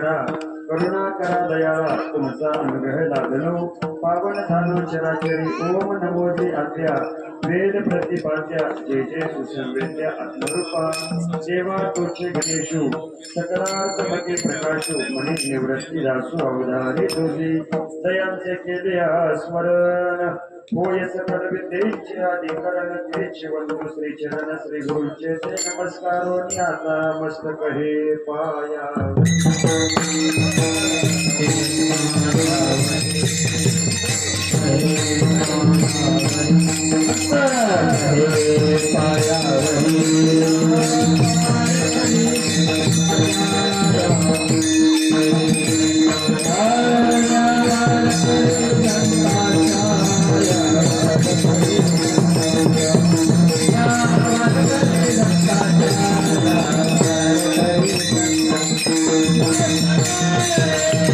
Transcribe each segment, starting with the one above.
शंकरा करुणा करा दयाळा तुमचा अनुग्रह लागलो पावन झालो चराचरी ओम नमो जी आद्या. वेद प्रतिपाद्या जे जे सुसंवेद्या आत्मरूपा. देवा तोचे गणेशू सकलार्थ मगे प्रकाशू मनी निवृत्ती रासू अवधारी तुझी. दयांचे केले स्मरण. होय विद्येचे अधिकरण तेचे वंदू श्री चरण श्री गुरुचे ते नमस्कारो आता मस्तक हे पाया Yeah.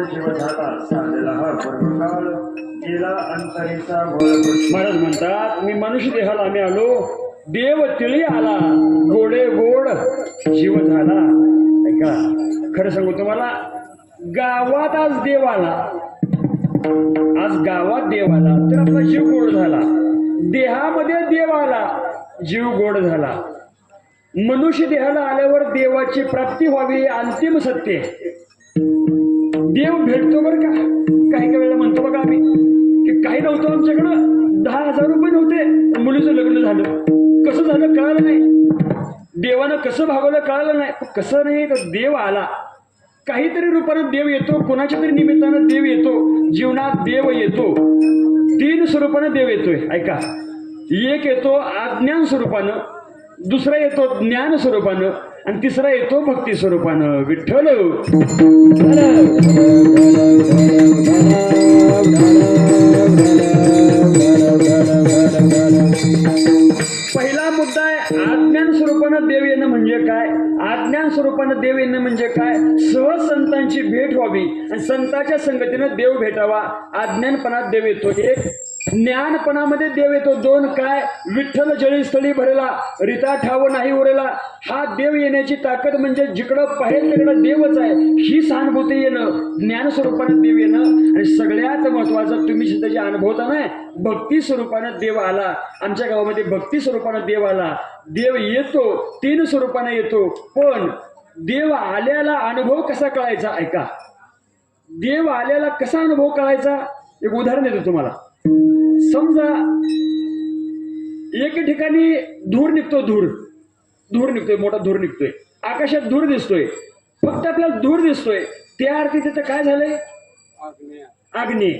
गोडे हा गेला अंतरीचा महाराज म्हणतात मी मनुष्य देहाला आम्ही आलो देव तिळी आला गोडे गोड जीव झाला. ऐका खरं सांगू तुम्हाला गावात आज देव आला. आज गावात देव आला तर आपला जीव गोड झाला. देहामध्ये देव आला जीव गोड झाला. मनुष्य देहाला आल्यावर देवाची प्राप्ती व्हावी अंतिम सत्य देव भेटतो बरं का? काही काही वेळेला म्हणतो बघा आम्ही की काही नव्हतं आमच्याकडं दहा हजार रुपये नव्हते. मुलीचं लग्न झालं. कसं झालं कळालं नाही. देवानं कसं भागवलं कळालं नाही. कसं नाही तर देव आला. काहीतरी रूपानं देव येतो कोणाच्या तरी निमित्तानं देव येतो. जीवनात देव येतो. तीन स्वरूपानं देव येतोय. ऐका. एक येतो अज्ञान स्वरूपानं दुसरा येतो ज्ञान स्वरूपानं आणि तिसरा येतो भक्ती स्वरूपानं विठ्ठल. पहिला मुद्दा आहे आज्ञान स्वरूपानं देव येणं म्हणजे काय? आज्ञान स्वरूपानं देव येणं म्हणजे काय? सहज संतांची भेट व्हावी आणि संतांच्या संगतीनं देव भेटावा. आज्ञानपणात देव येतो. एक ज्ञानपणामध्ये देव येतो. दोन काय? विठ्ठल जळीस्थळी स्थळी भरला. रिता ठाव नाही उरेला. हा देव येण्याची ताकद म्हणजे जिकडं पाहिजे तिकडं देवच आहे. ही सहानुभूती येणं ज्ञान स्वरूपानं देव येणं आणि सगळ्यात महत्वाचं तुम्ही त्याचे अनुभवता ना भक्ती स्वरूपानं देव आला. आमच्या गावामध्ये भक्ती स्वरूपानं देव आला. देव येतो तीन स्वरूपानं येतो. पण देव आल्याला अनुभव कसा कळायचा? ऐका. देव आल्याला कसा अनुभव कळायचा? एक उदाहरण देतो तुम्हाला. समजा एक ठिकाणी धूर निघतो धूर. धूर निघतोय मोठा धूर निघतोय. आकाशात धूर दिसतोय. फक्त आपल्याला धूर दिसतोय. त्या अर्थी तिथं काय झालंय? आग्नेय.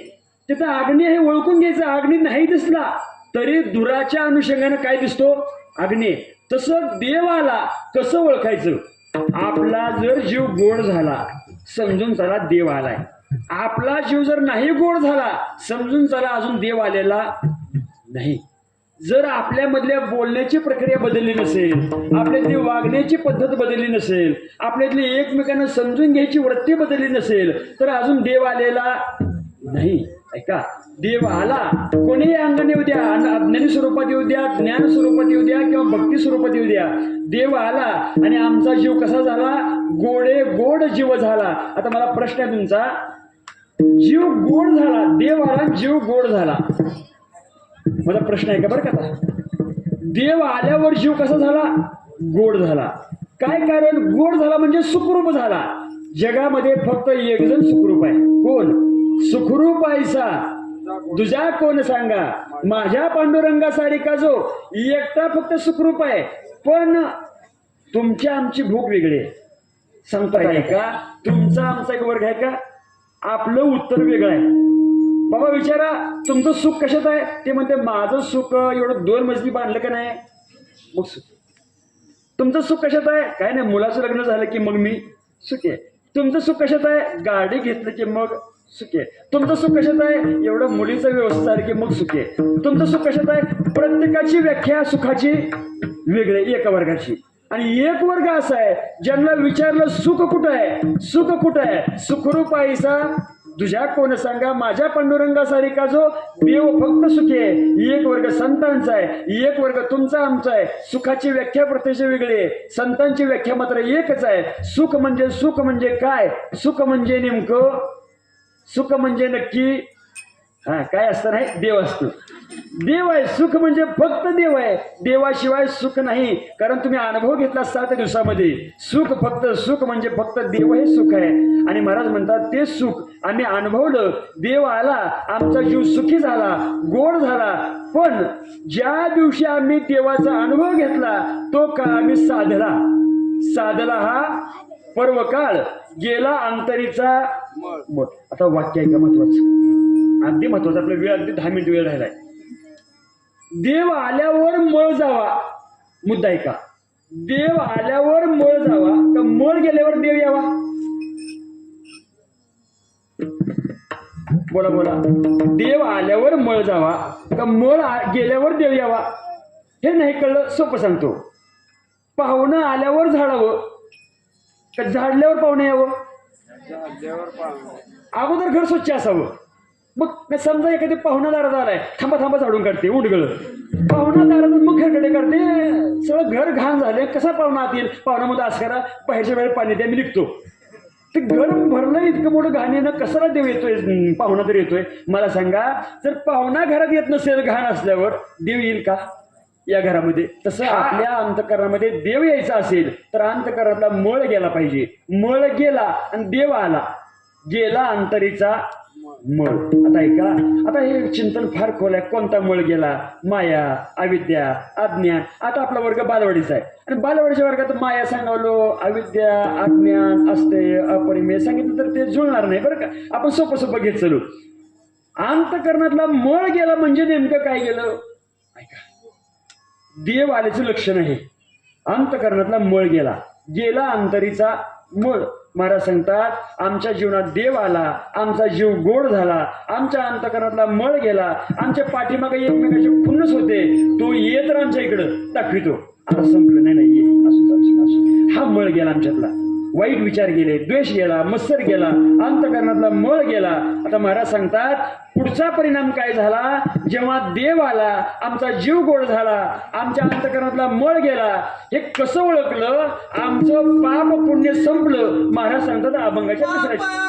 तिथं आग्नेय हे ओळखून घ्यायचं. आग्नेय नाही दिसला तरी धुराच्या अनुषंगानं काय दिसतो? आग्नेय. तसं देवाला कसं ओळखायचं? आपला जर जीव गोड झाला समजून चला देव आलाय. आपला जीव जर नाही गोड झाला समजून चला अजून देव आलेला नाही. जर आपल्यामधल्या बोलण्याची प्रक्रिया बदलली नसेल आपल्यातली वागण्याची पद्धत बदलली नसेल आपल्यातली एकमेकांना समजून घ्यायची वृत्ती बदलली नसेल तर अजून देव आलेला नाही. ऐका देव आला कोणीही अंगाने येऊ द्या अज्ञानी स्वरूपात येऊ द्या ज्ञान स्वरूपात येऊ द्या किंवा भक्ती स्वरूपात येऊ द्या देव आला आणि आमचा जीव कसा झाला? गोडे गोड जीव झाला. आता मला प्रश्न आहे तुमचा जीव गोड झाला देव आला जीव गोड झाला. माझा प्रश्न आहे का बरं का? देव आल्यावर जीव कसा झाला? गोड झाला. काय कारण? गोड झाला म्हणजे सुखरूप झाला. जगामध्ये फक्त एक जण सुखरूप आहे. कोण? सुखरूप आयसा तुझ्या कोण सांगा? माझ्या पांडुरंगा सारिका जो एकटा फक्त सुखरूप आहे. पण तुमची आमची भूक वेगळी आहे. सांगताय का? तुमचा आमचा एक वर्ग आहे का? आपलं उत्तर वेगळं आहे. बाबा विचारा तुमचं सुख कशात आहे? ते म्हणते माझं सुख एवढं दोन मजली बांधलं का नाही? मग सुख तुमचं सुख कशात आहे? काय नाही मुलाचं लग्न झालं की मग मी सुखी आहे. तुमचं सुख कशात आहे? गाडी घेतलं की मग सुखी आहे. तुमचं सुख कशात आहे? एवढं मुलीचं व्यवस्था आहे की मग सुखी आहे. तुमचं सुख कशात आहे? प्रत्येकाची व्याख्या सुखाची वेगळी एका वर्गाची. आणि एक वर्ग असा आहे ज्यांना विचारलं सुख कुठं आहे? सुख कुठं आहे? सुखरूप आईसा तुझ्या कोण सांगा माझ्या पांडुरंगासारखा जो देव फक्त सुखी आहे एक वर्ग संतांचा आहे एक वर्ग तुमचा आमचा आहे. सुखाची व्याख्या प्रत्यक्ष वेगळी आहे. संतांची व्याख्या मात्र एकच आहे. सुख म्हणजे सुख म्हणजे काय? सुख म्हणजे नेमकं सुख म्हणजे नक्की हा काय असतं नाही? देव असतो. देव आहे सुख म्हणजे फक्त देव आहे. देवाशिवाय सुख नाही. कारण तुम्ही अनुभव घेतला सात दिवसामध्ये. सुख फक्त सुख म्हणजे फक्त देव हे सुख आहे. आणि महाराज म्हणतात ते सुख आम्ही अनुभवलं. देव आला आमचा जीव सुखी झाला गोड झाला. पण ज्या दिवशी आम्ही देवाचा अनुभव घेतला तो काळ आम्ही साधला. साधला हा पर्व काळ गेला अंतरीचा आता वाक्य आहे का महत्वाचं. अगदी महत्वाचं. आपला वेळ अगदी दहा मिनिट वेळ राहिलाय. देव आल्यावर मळ जावा. मुद्दा आहे का? देव आल्यावर मळ जावा. का मळ गेल्यावर देव यावा. बोला बोला. देव आल्यावर मळ जावा. का मळ गेल्यावर देव यावा. हे नाही कळलं सोपं सांगतो. पाहुणं आल्यावर झाडावं. का झाडल्यावर पाहुणे यावं. अगोदर घर स्वच्छ असावं. मग समजा एखादी पाहुणा दारात आलाय थांबा थांबा झाडून काढते उडगळ पाहुणा दारात मग घरकडे काढते सगळं घर घाण झाले कसा पाहुणा आत येईल पाहुण्यामध्ये असं करा बाहेरच्या वेळेला पाणी द्या मी निघतो. ते घर भरलं इतकं मोठं घाण येणं कसाला देव येतोय? पाहुणा तर येतोय. मला सांगा जर पाहुणा घरात येत नसेल घाण असल्यावर देव येईल का? या घरामध्ये. तसं आपल्या अंतकरणामध्ये देव यायचा असेल तर अंतकरणातला मळ गेला पाहिजे. मळ गेला आणि देव आला. गेला अंतरीचा मळ. आता ऐका आता हे चिंतन फार खोल आहे. कोणता मळ गेला? माया अविद्या अज्ञान आता आपला वर्ग बालवाडीचा आहे. आणि बालवाडीच्या वर्गात माया सांगावलो अविद्या अज्ञान असते अपरिमेय सांगितलं तर ते जुळणार नाही बरं का? आपण सोपं सोपं घेत चलू. अंतकरणातला मळ गेला म्हणजे नेमकं काय गेलं? ऐका. देव आल्याचं लक्षण आहे. अंतकरणातला मळ गेला. गेला अंतरीचा मळ. महाराज सांगतात आमच्या जीवनात देव आला आमचा जीव गोड झाला आमच्या अंतकरणातला मळ गेला आमच्या पाठीमागे एकमेकाचे खुन्नस होते. तो ये तर आमच्या इकडं दाखवितो आता संपलं. नाही नाही ये. हा मळ गेला आमच्यातला. वाईट विचार गेले द्वेष गेला मत्सर गेला अंतकरणातला मळ गेला. आता महाराज सांगतात पुढचा परिणाम काय झाला? जेव्हा देव आला आमचा जीव गोड झाला आमच्या अंतकरणातला मळ गेला हे कसं ओळखलं? आमचं पाप पुण्य संपलं. महाराज सांगतात अभंगाच्या दुसऱ्या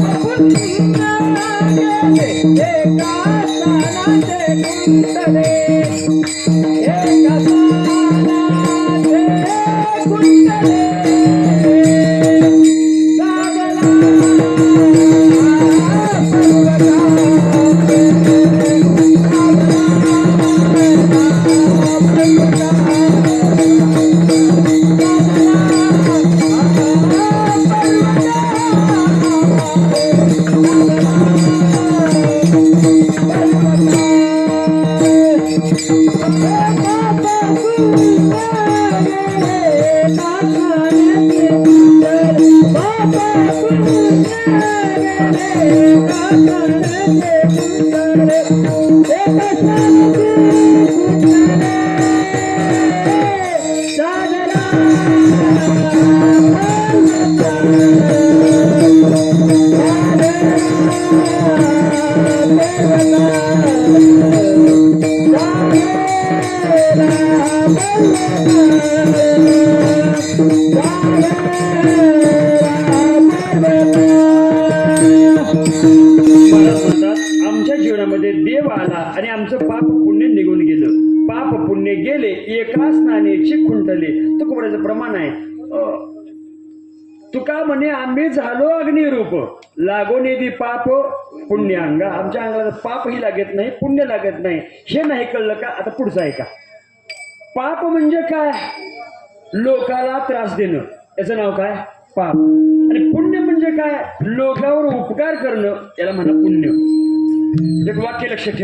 Baba, महाराज तुका म्हणे आम्ही झालो अग्निरूप. लागोने दी पाप पुण्य अंग आमच्या अंगाला पापही लागत नाही पुण्य लागत नाही. हे नाही कळलं का? आता पुढचं आहे का पाप म्हणजे काय? लोकाला त्रास देणं. याचं नाव काय? पाप. आणि पुण्य म्हणजे काय? लोकावर उपकार करणं. याला म्हणा पुण्य. एक वाक्य लक्ष ठेवा.